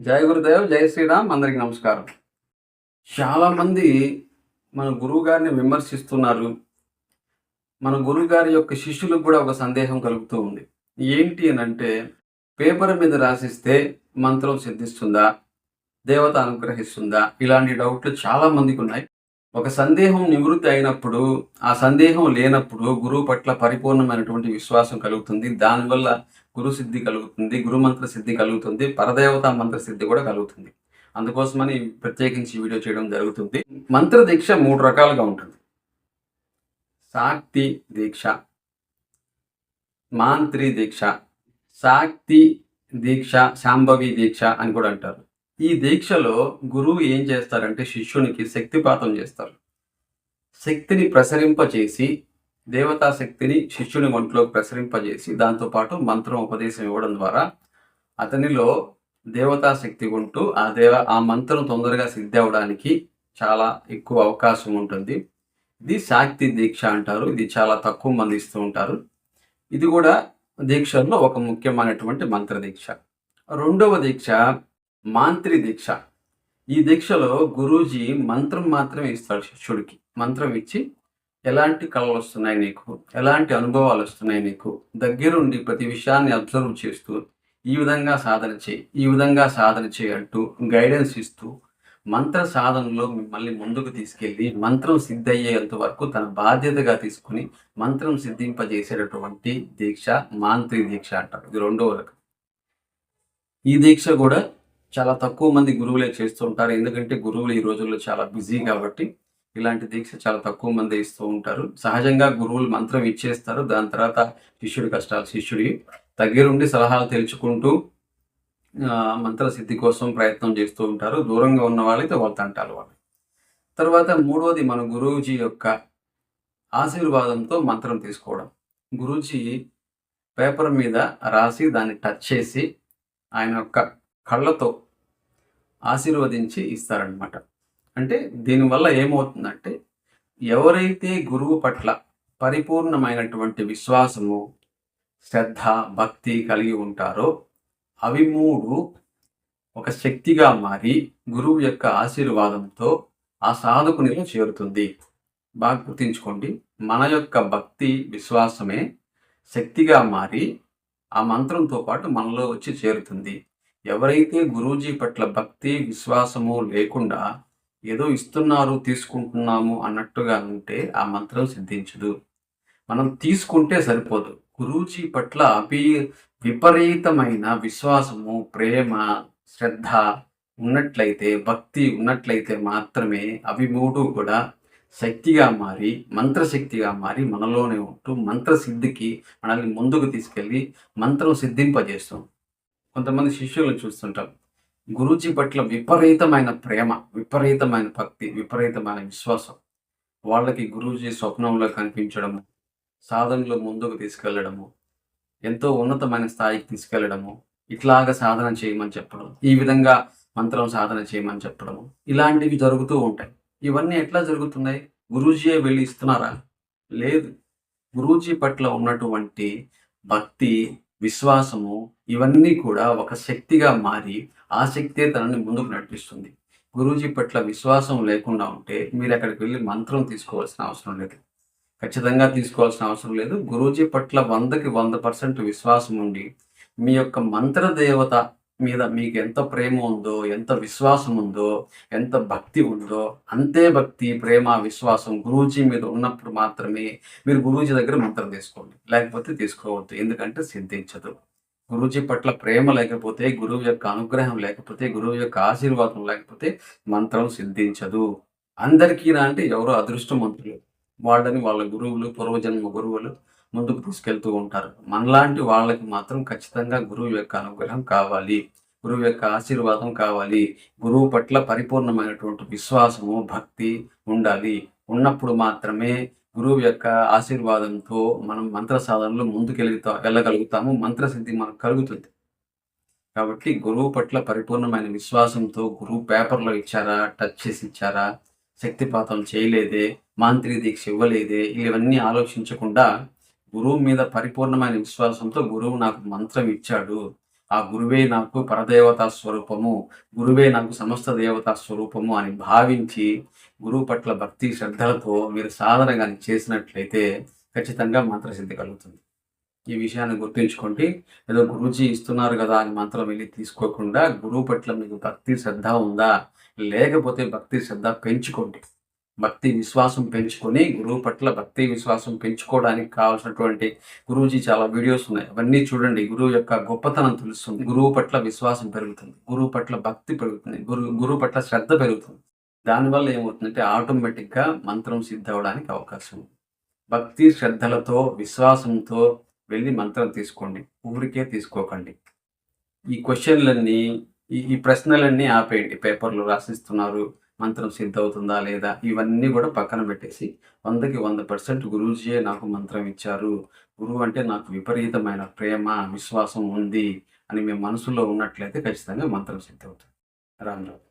జయ గురుదేవ్ జయ శ్రీరామ్ అందరికి నమస్కారం. చాలామంది మన గురువు గారిని విమర్శిస్తున్నారు. మన గురువు గారి యొక్క శిష్యులకు కూడా ఒక సందేహం కలుగుతూ ఉంది. ఏంటి అని అంటే పేపర్ మీద రాసిస్తే మంత్రం సిద్ధిస్తుందా? దేవత అనుగ్రహిస్తుందా? ఇలాంటి డౌట్లు చాలా మందికి ఉన్నాయి. ఒక సందేహం నివృత్తి అయినప్పుడు ఆ సందేహం లేనప్పుడు గురువు పట్ల పరిపూర్ణమైనటువంటి విశ్వాసం కలుగుతుంది. దానివల్ల గురు సిద్ధి కలుగుతుంది గురు మంత్ర సిద్ధి కలుగుతుంది పరదేవత మంత్ర సిద్ధి కూడా కలుగుతుంది. అందుకోసమని ప్రత్యేకించి వీడియో చేయడం జరుగుతుంది. మంత్ర దీక్ష మూడు రకాలుగా ఉంటుంది. శాక్తి దీక్ష మాంత్రి దీక్ష శాక్తి దీక్ష శాంభవి దీక్ష అని కూడా అంటారు. ఈ దీక్షలో గురువు ఏం చేస్తారంటే శిష్యునికి శక్తిపాతం చేస్తారు. శక్తిని ప్రసరింపచేసి దేవతా శక్తిని శిష్యుని ఒంట్లోకి ప్రసరింపజేసి దాంతోపాటు మంత్రం ఉపదేశం ఇవ్వడం ద్వారా అతనిలో దేవతా శక్తి ఉంటూ ఆ దేవ ఆ మంత్రం తొందరగా సిద్ధి అవడానికి చాలా ఎక్కువ అవకాశం ఉంటుంది. ఇది శాక్తి దీక్ష అంటారు. ఇది చాలా తక్కువ మంది ఇస్తూ ఉంటారు. ఇది కూడా దీక్షల్లో ఒక ముఖ్యమైనటువంటి మంత్ర దీక్ష రెండవ దీక్ష మాంత్రి దీక్ష. ఈ దీక్షలో గురూజీ మంత్రం మాత్రమే ఇస్తాడు శిష్యుడికి మంత్రం ఇచ్చి ఎలాంటి కళలు వస్తున్నాయి నీకు? ఎలాంటి అనుభవాలు వస్తున్నాయి నీకు? దగ్గరుండి ప్రతి విషయాన్ని అబ్జర్వ్ చేస్తూ ఈ విధంగా సాధన చేయి ఈ విధంగా సాధన చేయి అంటూ గైడెన్స్ ఇస్తూ మంత్ర సాధనలో మిమ్మల్ని ముందుకు తీసుకెళ్ళి మంత్రం సిద్ధయ్యేంత వరకు తన బాధ్యతగా తీసుకుని మంత్రం సిద్ధింపజేసేటటువంటి దీక్ష మాంత్రి దీక్ష అంటారు. ఇది రెండవ రకం. ఈ దీక్ష కూడా చాలా తక్కువ మంది గురువులే చేస్తూ ఉంటారు. ఎందుకంటే గురువులు ఈ రోజుల్లో చాలా బిజీ కాబట్టి ఇలాంటి దీక్ష చాలా తక్కువ మంది ఇస్తూ ఉంటారు. సహజంగా గురువులు మంత్రం ఇచ్చేస్తారు. దాని తర్వాత శిష్యుడి కష్టాలు శిష్యుడి దగ్గరుండి సలహాలు తెలుసుకుంటూ మంత్ర సిద్ధి కోసం ప్రయత్నం చేస్తూ ఉంటారు. దూరంగా ఉన్న వాళ్ళైతే వాళ్ళు తంటాలు వాళ్ళు. తర్వాత మూడవది మన గురువుజీ యొక్క ఆశీర్వాదంతో మంత్రం తీసుకోవడం. గురూజీ పేపర్ మీద రాసి దాన్ని టచ్ చేసి ఆయన యొక్క కళ్ళతో ఆశీర్వదించి ఇస్తారనమాట అంటే దీనివల్ల ఏమవుతుందంటే ఎవరైతే గురువు పట్ల పరిపూర్ణమైనటువంటి విశ్వాసము శ్రద్ధ భక్తి కలిగి ఉంటారో అవి మూడు ఒక శక్తిగా మారి గురువు యొక్క ఆశీర్వాదంతో ఆ సాధకునిలో చేరుతుంది. బాగా గుర్తుంచుకోండి మన యొక్క భక్తి విశ్వాసమే శక్తిగా మారి ఆ మంత్రంతో పాటు మనలో వచ్చి చేరుతుంది. ఎవరైతే గురూజీ పట్ల భక్తి విశ్వాసము లేకుండా ఏదో ఇస్తున్నారు తీసుకుంటున్నాము అన్నట్టుగా ఉంటే ఆ మంత్రం సిద్ధించదు. మనం తీసుకుంటే సరిపోదు. గురూజీ పట్ల అభి విపరీతమైన విశ్వాసము ప్రేమ శ్రద్ధ ఉన్నట్లయితే భక్తి ఉన్నట్లయితే మాత్రమే అవి మూడు కూడా శక్తిగా మారి మంత్రశక్తిగా మారి మనలోనే ఉంటూ మంత్రసిద్ధికి మనల్ని ముందుకు తీసుకెళ్ళి మంత్రం సిద్ధింపజేస్తాం. కొంతమంది శిష్యులను చూస్తుంటాం. గురూజీ పట్ల విపరీతమైన ప్రేమ విపరీతమైన భక్తి విపరీతమైన విశ్వాసం. వాళ్ళకి గురూజీ స్వప్నంలో కనిపించడము సాధనలో ముందుకు తీసుకెళ్ళడము ఎంతో ఉన్నతమైన స్థాయికి తీసుకెళ్ళడము ఇట్లాగా సాధన చేయమని చెప్పడం ఈ విధంగా మంత్రం సాధన చేయమని చెప్పడము ఇలాంటివి జరుగుతూ ఉంటాయి. ఇవన్నీ ఎట్లా జరుగుతున్నాయి? గురూజీయే వెళ్ళి ఇస్తున్నారా? లేదు. గురూజీ పట్ల ఉన్నటువంటి భక్తి విశ్వాసము ఇవన్నీ కూడా ఒక శక్తిగా మారి ఆ శక్తే తనని ముందుకు నడిపిస్తుంది. గురూజీ పట్ల విశ్వాసం లేకుండా ఉంటే మీరు అక్కడికి వెళ్ళి మంత్రం తీసుకోవాల్సిన అవసరం లేదు. ఖచ్చితంగా తీసుకోవాల్సిన అవసరం లేదు. గురూజీ పట్ల వందకి వంద పర్సెంట్ విశ్వాసం ఉండి మీ యొక్క మంత్ర దేవత మీద మీకు ఎంత ప్రేమ ఉందో ఎంత విశ్వాసం ఉందో ఎంత భక్తి ఉందో అంతే భక్తి ప్రేమ విశ్వాసం గురూజీ మీద ఉన్నప్పుడు మాత్రమే మీరు గురూజీ దగ్గర మంత్రం తీసుకోండి. లేకపోతే తీసుకోవద్దు. ఎందుకంటే సిద్ధించదు గురూజీ పట్ల ప్రేమ లేకపోతే గురువు యొక్క అనుగ్రహం లేకపోతే గురువు యొక్క ఆశీర్వాదం లేకపోతే మంత్రం సిద్ధించదు అందరికీ అంటే ఎవరో అదృష్టవంతులు వాళ్ళని వాళ్ళ గురువులు పూర్వజన్మ గురువులు ముందుకు తీసుకెళ్తూ ఉంటారు. మనలాంటి వాళ్ళకి మాత్రం ఖచ్చితంగా గురువు యొక్క అనుగ్రహం కావాలి. గురువు యొక్క ఆశీర్వాదం కావాలి. గురువు పట్ల పరిపూర్ణమైనటువంటి విశ్వాసము భక్తి ఉండాలి. ఉన్నప్పుడు మాత్రమే గురువు యొక్క ఆశీర్వాదంతో మనం మంత్ర సాధనలో ముందుకెళ్తా వెళ్ళగలుగుతాము. మంత్రసిద్ధి మనకు కలుగుతుంది. కాబట్టి గురువు పట్ల పరిపూర్ణమైన విశ్వాసంతో గురువు పేపర్లో ఇచ్చారా టచ్ చేసి ఇచ్చారా శక్తిపాతం చేయలేదే మాంత్రిక దీక్ష ఇవ్వలేదే ఇవన్నీ ఆలోచించకుండా గురువు మీద పరిపూర్ణమైన విశ్వాసంతో గురువు నాకు మంత్రం ఇచ్చాడు. ఆ గురువే నాకు పరదేవతా స్వరూపము గురువే నాకు సమస్త దేవతా స్వరూపము అని భావించి గురువు పట్ల భక్తి శ్రద్ధలతో మీరు సాధన కానీ చేసినట్లయితే ఖచ్చితంగా మంత్రసిద్ధి కలుగుతుంది. ఈ విషయాన్ని గుర్తుంచుకోండి. ఏదో గురుజీ ఇస్తున్నారు కదా అని మంత్రం వెళ్ళి తీసుకోకుండా గురువు పట్ల మీకు భక్తి శ్రద్ధ ఉందా? లేకపోతే భక్తి శ్రద్ధ పెంచుకోండి. భక్తి విశ్వాసం పెంచుకొని గురువు పట్ల భక్తి విశ్వాసం పెంచుకోవడానికి కావాల్సినటువంటి గురువుజీ చాలా వీడియోస్ ఉన్నాయి. అవన్నీ చూడండి. గురువు యొక్క గొప్పతనం తెలుస్తుంది. గురువు పట్ల విశ్వాసం పెరుగుతుంది. గురువు పట్ల భక్తి పెరుగుతుంది. గురువు గురువు పట్ల శ్రద్ధ పెరుగుతుంది. దానివల్ల ఏమవుతుందంటే ఆటోమేటిక్గా మంత్రం సిద్ధ అవడానికి అవకాశం ఉంది. భక్తి శ్రద్ధలతో విశ్వాసంతో వెళ్ళి మంత్రం తీసుకోండి. ఊరికే తీసుకోకండి. ఈ క్వశ్చన్లన్నీ ఈ ఈ ప్రశ్నలన్నీ ఆపేయండి. పేపర్లు రాసిస్తున్నారు. మంత్రం సిద్ధవుతుందా లేదా? ఇవన్నీ కూడా పక్కన పెట్టేసి వందకి వంద పర్సెంట్ గురూజీయే నాకు మంత్రం ఇచ్చారు. గురువు అంటే నాకు విపరీతమైన ప్రేమ విశ్వాసం ఉంది అని మీ మనసులో ఉన్నట్లయితే ఖచ్చితంగా మంత్రం సిద్ధవుతుంది రామ్ రామ్.